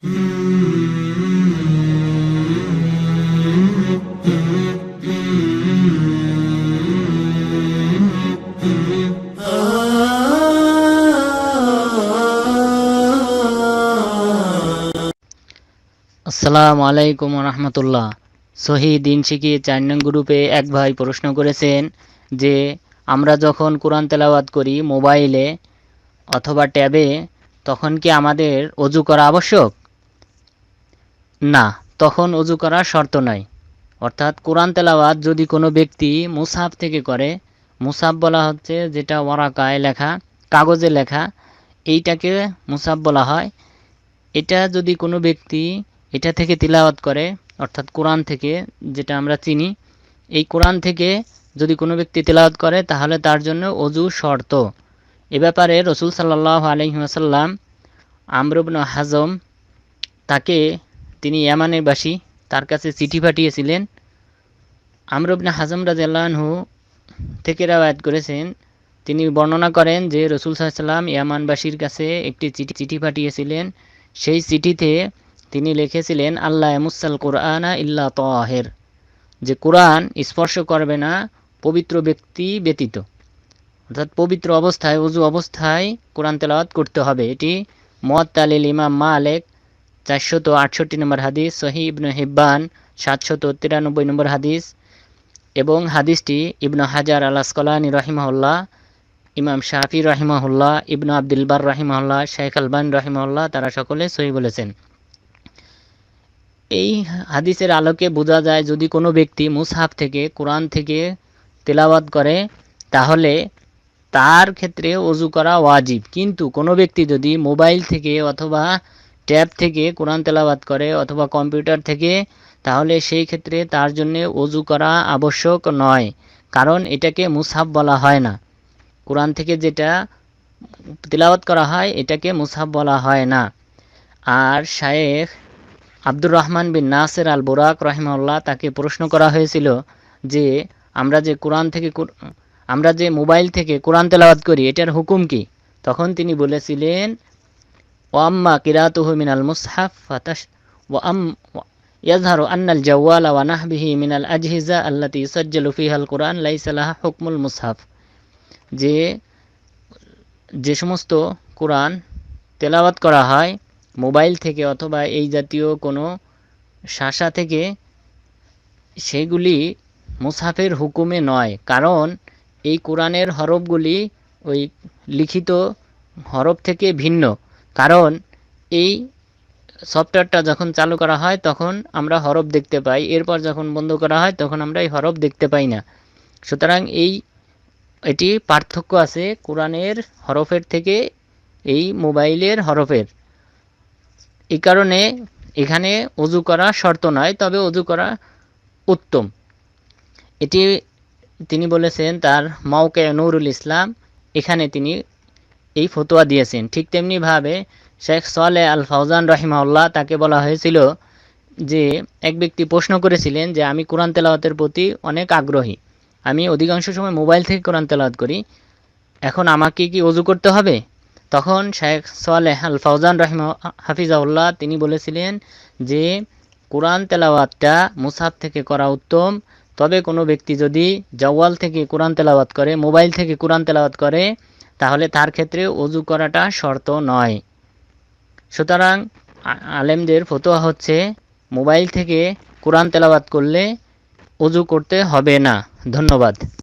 আসসালামু আলাইকুম রহমতুল্লাহ। সহি দিন শিখি চার নং গ্রুপে এক ভাই প্রশ্ন করেছেন যে, আমরা যখন কোরআন তেলাওয়াত করি মোবাইলে অথবা ট্যাবে, তখন কি আমাদের অজু করা আবশ্যক? না, তখন অজু করা শর্ত নয় অর্থাৎ কোরআন তেলাওয়াত যদি কোনো ব্যক্তি মুসাফ থেকে করে, মুসাফ বলা হচ্ছে যেটা ওয়ারাকায় লেখা, কাগজে লেখা, এইটাকে মুসাফ বলা হয়। এটা যদি কোনো ব্যক্তি এটা থেকে তিলাওয়াত করে, অর্থাৎ কোরআন থেকে, যেটা আমরা চিনি, এই কোরআন থেকে যদি কোনো ব্যক্তি তিলাওয়াত করে, তাহলে তার জন্য অজু শর্ত। এ ব্যাপারে রসুল সাল্লাহ আলহিহাসাল্লাম আমরুবন হাজম তাকে তিনি ইয়ামানের বাসী, তার কাছে চিঠি পাঠিয়েছিলেন। আমরুবনে হাজম রাজু থেকে রাওয়ায়াত করেছেন। তিনি বর্ণনা করেন যে, রসুল সাল্লাম ইয়ামানবাসীর কাছে একটি চিঠি চিঠি পাঠিয়েছিলেন। সেই চিঠিতে তিনি লিখেছিলেন আল্লাহ মুসাল কোরআনা ইল্লা তহের যে কোরআন স্পর্শ করবে না, পবিত্র ব্যক্তি ব্যতীত। অর্থাৎ পবিত্র অবস্থায়, উজু অবস্থায় কোরআন তেলাওয়াত করতে হবে। এটি মত তালিল ইমাম মালেক চারশত আটষট্টি নম্বর হাদিস সহি ইবনু হিব্বান, সাতশত তিরানব্বই নম্বর হাদিস এবং হাদিসটি ইবনু হাজার আল আসকলানি রহিমহল্লা ইমাম শাহি রহিমহল্লা ইবনু আব্দুল বার রহিমহল্লা শেখ আলবান রহিমহল্লা তারা সকলে সহি বলেছেন। এই হাদিসের আলোকে বোঝা যায় যদি কোনো ব্যক্তি মুসহাফ থেকে, কোরআন থেকে তেলাওয়াত করে, তাহলে তার ক্ষেত্রে অজু করা ওয়াজিব। কিন্তু কোনো ব্যক্তি যদি মোবাইল থেকে অথবা ট্যাব থেকে কোরআন তেলাওয়াত করে অথবা কম্পিউটার থেকে, তাহলে সেই ক্ষেত্রে তার জন্য অজু করা আবশ্যক নয়, কারণ এটাকে মুসাফ বলা হয় না। কোরআন থেকে যেটা তেলাওয়াত করা হয়, এটাকে মুসাফ বলা হয় না। আর শায়েখ আব্দুর রহমান বিন নাসের আল বোরাক রহিমাল্লাহ তাকে প্রশ্ন করা হয়েছিল যে, আমরা যে কোরআন থেকে আমরা যে মোবাইল থেকে কোরআন তেলাওয়াত করি, এটার হুকুম কি? তখন তিনি বলেছিলেন ওয়াম্মা কিরাতুহু মিনাল মুসহাফ ফাতাস ওয়াম আন্নাল জাওয়াল ওয়া নাহবিহি মিনাল আজহিজা আল্লাতি সাজ্জালু ফিহাল কোরআন লাইসালাহা হুকমুল মুসহাফ। যে যে সমস্ত কোরআন তেলাওয়াত করা হয় মোবাইল থেকে অথবা এই জাতীয় কোনো শাসা থেকে, সেগুলি মুসাফের হুকুমে নয়। কারণ এই কোরআনের হরফগুলি ওই লিখিত হরফ থেকে ভিন্ন। কারণ এই সফটওয়্যারটা যখন চালু করা হয়, তখন আমরা হরফ দেখতে পাই। এরপর যখন বন্ধ করা হয়, তখন আমরা এই হরফ দেখতে পাই না। সুতরাং এই, এটি পার্থক্য আছে কোরআনের হরফের থেকে এই মোবাইলের হরফের। এই কারণে এখানে অজু করা শর্ত নয়, তবে অজু করা উত্তম। এটি তিনি বলেছেন, তার মাউকে নুরুল ইসলাম, এখানে তিনি এই ফতোয়া দিয়েছেন। ঠিক তেমনিভাবে শেখ সোয়ালে আল ফাউজান রহিমাউল্লাহ তাকে বলা হয়েছিল যে, এক ব্যক্তি প্রশ্ন করেছিলেন যে, আমি কোরআন তেলাওয়াতের প্রতি অনেক আগ্রহী। আমি অধিকাংশ সময় মোবাইল থেকে কোরআন তেলাওয়াত করি। এখন আমাকে কি অজু করতে হবে? তখন শেখ সোয়ালেহ আল ফাউজান রহিম হাফিজাউল্লাহ তিনি বলেছিলেন যে, কোরআন তেলাওয়াতটা মুসাফ থেকে করা উত্তম। তবে কোনো ব্যক্তি যদি জওয়াল থেকে কোরআন তেলাওয়াত করে, মোবাইল থেকে কোরআন তেলাওয়াত করে তাহলে তার ক্ষেত্রে অজু করাটা শর্ত নয়। সুতরাং আলেমদের ফতোয়া হচ্ছে, মোবাইল থেকে কোরআন তেলাবাদ করলে অজু করতে হবে না। ধন্যবাদ।